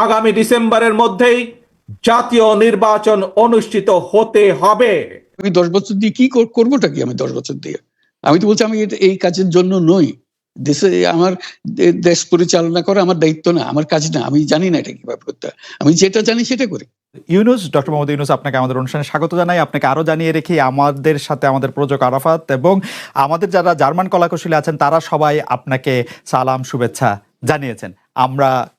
আগামী ডিসেম্বরের মধ্যেই জাতীয় নির্বাচন অনুষ্ঠিত হতে হবে। আমি দশ বছর দিয়ে কি কর- করবোটা কি আমি দশ বছর দিয়ে? আমি তো বলছি আমি এই কাজের জন্য নই। দেশে আমার দেশ পরিচালনা করা আমার দায়িত্ব না আমার কাজ না। আমি জানি না এটা কীভাবে করতে আমি যেটা জানি সেটা করি। ইউনুস ডক্টর মোহাম্মদ ইউনুস আপনাকে আমাদের অনুষ্ঠানে স্বাগত জানাই। আপনাকে আরও জানিয়ে রেখি আমাদের সাথে আমাদের প্রযোজক আরাফাত এবং আমাদের যারা জার্মান কলাকুশলী আছেন তারা সবাই আপনাকে সালাম শুভেচ্ছা জানিয়েছেন। আমরা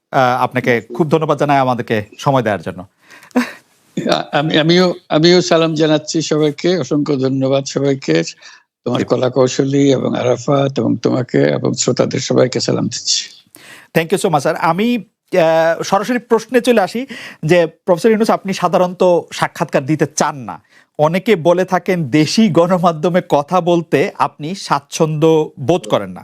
আপনাকে খুব ধন্যবাদ জানাই আমাদেরকে সময় দেওয়ার জন্য। আমি আমিও আমিও সালাম জানাচ্ছি সবাইকে অসংখ্য ধন্যবাদ সবাইকে। তোমার কলা কৌশলী এবং আরাফাত এবং তোমাকে এবং শ্রোতাদের সবাইকে সালাম দিচ্ছি। Thank you so much sir আমি সরাসরি প্রশ্নে চলে আসি যে প্রফেসর ইউনুস আপনি সাধারণত সাক্ষাৎকার দিতে চান না। অনেকে বলে থাকেন দেশি গণমাধ্যমে কথা বলতে আপনি স্বাচ্ছন্দ্য বোধ করেন না।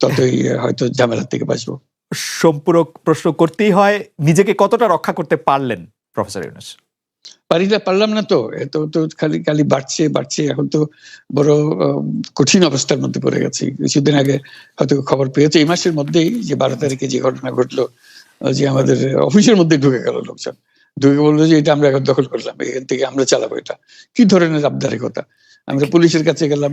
ততই হয়তো ঝামেলার থেকে বাঁচবো। সম্পূরক প্রশ্ন করতেই হয় নিজেকে কতটা রক্ষা করতে পারলেন প্রফেসর ইউনুস? পারি না পারলাম না তো এত তো খালি খালি বাড়ছে বাড়ছে এখন তো বড় কঠিন অবস্থার মধ্যে পড়ে গেছি। কিছুদিন আগে হয়তো খবর পেয়েছে এই মাসের মধ্যেই যে বারো তারিখে যে ঘটনা ঘটলো যে আমাদের অফিসের মধ্যে ঢুকে গেল লোকজন। ঢুকে বলল যে এটা আমরা এখন দখল করলাম এখান থেকে আমরা চালাবো এটা। কি ধরনের আবদারিকতা? আমরা পুলিশের কাছে গেলাম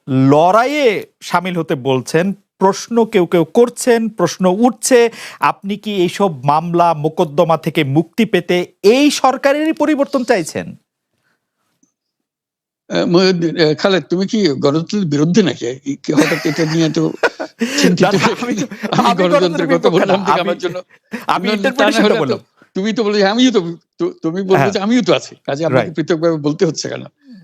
লড়াইয়ে সামিল হতে বলছেন প্রশ্ন কেউ কেউ করছেন প্রশ্ন উঠছে আপনি কি এইসব মামলা মোকদ্দমা থেকে মুক্তি পেতে এই সরকারেরই পরিবর্তন চাইছেন? খালেদ তুমি কি গণতন্ত্রের বিরুদ্ধে নাকি? হঠাৎ এটা নিয়ে তো আমি গণতন্ত্রের কথা বললাম আমি- আমার জন্য। আমি তুমি তো বলে আমিও তো তুমি বলব হ্যাঁ। যে আমিও তো আছি। কাজে আমাকে Right. পৃথকভাবে বলতে হচ্ছে কেন?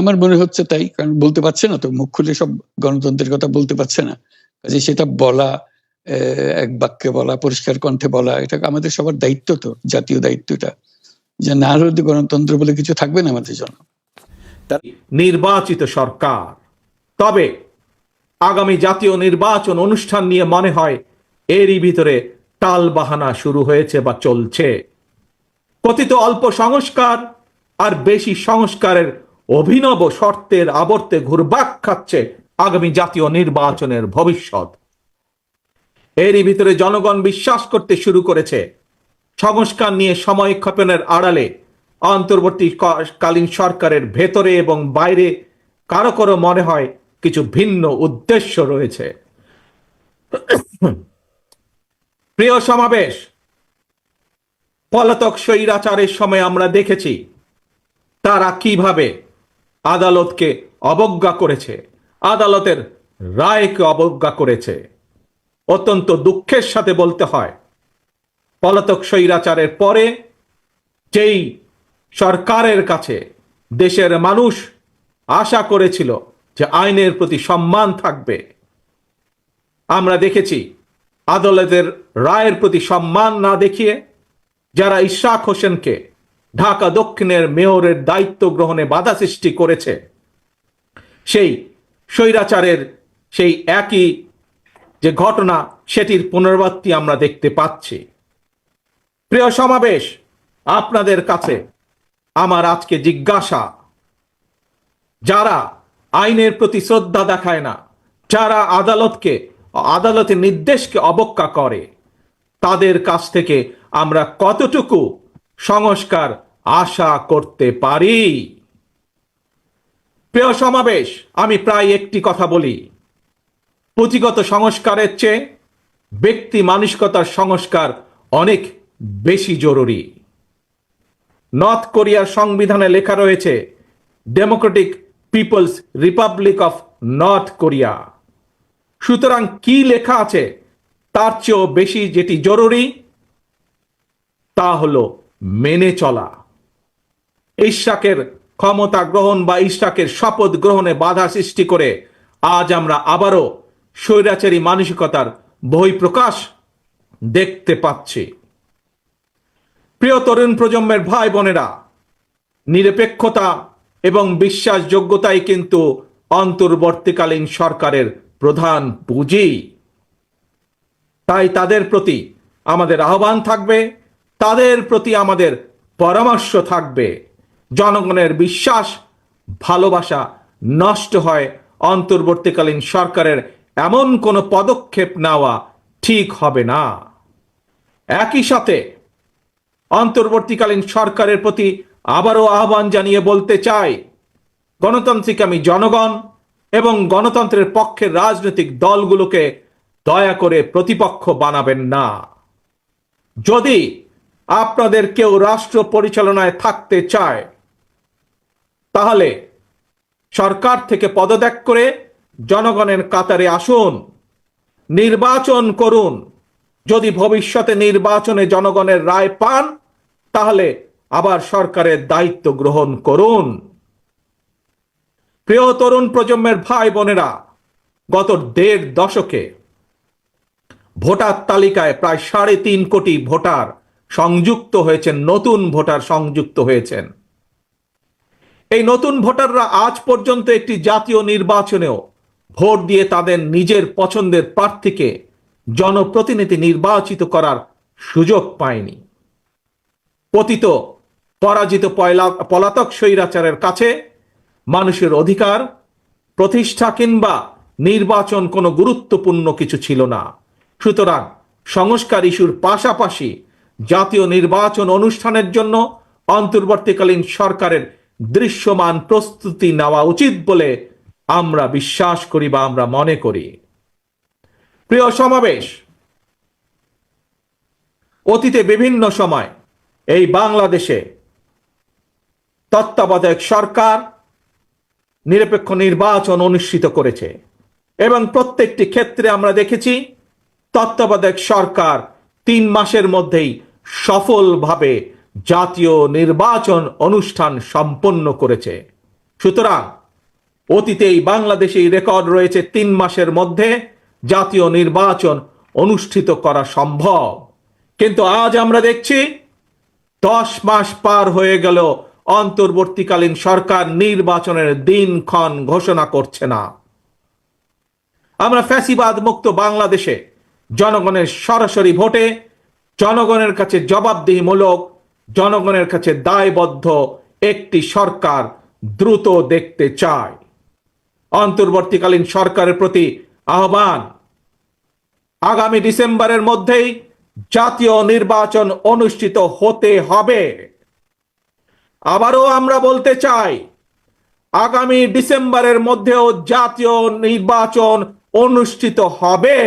আমার মনে হচ্ছে তাই, কারণ বলতে পারছে না তো, মুখ খুলে সব গণতন্ত্রের কথা বলতে পারছে না। কাজে সেটা বলা এক বাক্যে বলা, পরিষ্কার কণ্ঠে বলা, এটা আমাদের সবার দায়িত্ব তো, জাতীয় দায়িত্বটা যে না হলে গণতন্ত্র বলে কিছু থাকবে না আমাদের জন্য। নির্বাচিত সরকার। তবে আগামী জাতীয় নির্বাচন অনুষ্ঠান নিয়ে মনে হয় এরই ভিতরে টাল বাহানা শুরু হয়েছে বা চলছে। কথিত অল্প সংস্কার আর বেশি সংস্কারের অভিনব শর্তের আবর্তে ঘুরবাক খাচ্ছে আগামী জাতীয় নির্বাচনের ভবিষ্যৎ। এরই ভিতরে জনগণ বিশ্বাস করতে শুরু করেছে। সংস্কার নিয়ে সময় ক্ষেপণের আড়ালে অন্তর্বর্তীকালীন সরকারের ভেতরে এবং বাইরে কারও কারও মনে হয় কিছু ভিন্ন উদ্দেশ্য রয়েছে। প্রিয় সমাবেশ, পলাতক স্বৈরাচারের সময় আমরা দেখেছি তারা কীভাবে আদালতকে অবজ্ঞা করেছে। আদালতের রায়কে অবজ্ঞা করেছে। অত্যন্ত দুঃখের সাথে বলতে হয়, পলাতক স্বৈরাচারের পরে যেই সরকারের কাছে দেশের মানুষ আশা করেছিল যে আইনের প্রতি সম্মান থাকবে, আমরা দেখেছি আদালতের রায়ের প্রতি সম্মান না দেখিয়ে যারা ইশাক হোসেনকে ঢাকা দক্ষিণের মেয়রের দায়িত্ব গ্রহণে বাধা সৃষ্টি করেছে। সেই স্বৈরাচারের সেই একই যে ঘটনা, সেটির পুনরাবৃত্তি আমরা দেখতে পাচ্ছি। প্রিয় সমাবেশ, আপনাদের কাছে আমার আজকে জিজ্ঞাসা। যারা আইনের প্রতি শ্রদ্ধা দেখায় না, যারা আদালতকে, আদালতের নির্দেশকে অবজ্ঞা করে, তাদের কাছ থেকে আমরা কতটুকু সংস্কার আশা করতে পারি। প্রিয় সমাবেশ, আমি প্রায় একটি কথা বলি। পুঁথিগত সংস্কারের চেয়ে ব্যক্তি মানসিকতার সংস্কার অনেক বেশি জরুরি। নর্থ কোরিয়ার সংবিধানে লেখা রয়েছে democratic people's republic of north Korea সুতরাং কি লেখা আছে, তার চেয়েও বেশি যেটি জরুরি, তা হলো মেনে চলা। ইশাকের ক্ষমতা গ্রহণ বা ইশাকের শপথ গ্রহণে বাধা সৃষ্টি করে আজ আমরা আবারও স্বৈরাচারী মানসিকতার বহিঃপ্রকাশ দেখতে পাচ্ছি। প্রিয় তরুণ প্রজন্মের ভাই বোনেরা, নিরপেক্ষতা এবং বিশ্বাসযোগ্যতাই কিন্তু অন্তর্বর্তীকালীন সরকারের প্রধান পুঁজি। তাই তাদের প্রতি আমাদের আহ্বান থাকবে তাদের প্রতি আমাদের পরামর্শ থাকবে। জনগণের বিশ্বাস, ভালোবাসা নষ্ট হয় অন্তর্বর্তীকালীন সরকারের এমন কোনো পদক্ষেপ নেওয়া ঠিক হবে না। একই সাথে অন্তর্বর্তীকালীন সরকারের প্রতি আবারও আহ্বান জানিয়ে বলতে চাই, গণতান্ত্রিক আমি জনগণ এবং গণতন্ত্রের পক্ষের রাজনৈতিক দলগুলোকে দয়া করে প্রতিপক্ষ বানাবেন না। যদি আপনাদের কেউ রাষ্ট্র পরিচালনায় থাকতে চায়, তাহলে সরকার থেকে পদত্যাগ করে জনগণের কাতারে আসুন, নির্বাচন করুন। যদি ভবিষ্যতে নির্বাচনে জনগণের রায় পান, তাহলে আবার সরকারের দায়িত্ব গ্রহণ করুন। প্রিয় তরুণ প্রজন্মের ভাই বোনেরা, গত দেড় দশকে ভোটার তালিকায় প্রায় সাড়ে তিন কোটি ভোটার সংযুক্ত হয়েছেন, নতুন ভোটার সংযুক্ত হয়েছেন। এই নতুন ভোটাররা আজ পর্যন্ত একটি জাতীয় নির্বাচনেও ভোট দিয়ে তাদের নিজের পছন্দের প্রার্থীকে জনপ্রতিনিধি নির্বাচিত করার সুযোগ পায়নি। পতিত, পরাজিত পলাতক স্বৈরাচারের কাছে মানুষের অধিকার, প্রতিষ্ঠা কিংবা নির্বাচন কোনো গুরুত্বপূর্ণ কিছু ছিল না। সুতরাং সংস্কার ইস্যুর পাশাপাশি জাতীয় নির্বাচন অনুষ্ঠানের জন্য অন্তর্বর্তীকালীন সরকারের দৃশ্যমান প্রস্তুতি নেওয়া উচিত বলে আমরা বিশ্বাস করি বা আমরা মনে করি। প্রিয় সমাবেশ, অতীতে বিভিন্ন সময় এই বাংলাদেশে তত্ত্বাবধায়ক সরকার নিরপেক্ষ নির্বাচন অনুষ্ঠিত করেছে এবং প্রত্যেকটি ক্ষেত্রে আমরা দেখেছি তত্ত্বাবধায়ক সরকার তিন মাসের মধ্যেই সফলভাবে জাতীয় নির্বাচন অনুষ্ঠান সম্পন্ন করেছে। সুতরাং অতীতেই বাংলাদেশেই রেকর্ড রয়েছে তিন মাসের মধ্যে জাতীয় নির্বাচন অনুষ্ঠিত করা সম্ভব। কিন্তু আজ আমরা দেখছি দশ মাস পার হয়ে গেল, অন্তর্বর্তীকালীন সরকার নির্বাচনের দিনক্ষণ ঘোষণা করছে না। আমরা ফ্যাসিবাদ মুক্ত বাংলাদেশে জনগণের সরাসরি ভোটে জনগণের কাছে জবাবদিহিমূলক জনগণের কাছে দায়বদ্ধ একটি সরকার দ্রুত দেখতে চায়। অন্তর্বর্তীকালীন সরকারের প্রতি আহ্বান। আগামী ডিসেম্বরের মধ্যেই জাতীয় নির্বাচন অনুষ্ঠিত হতে হবে। আবারও আমরা বলতে চাই, আগামী ডিসেম্বরের মধ্যেও জাতীয় নির্বাচন অনুষ্ঠিত হবে।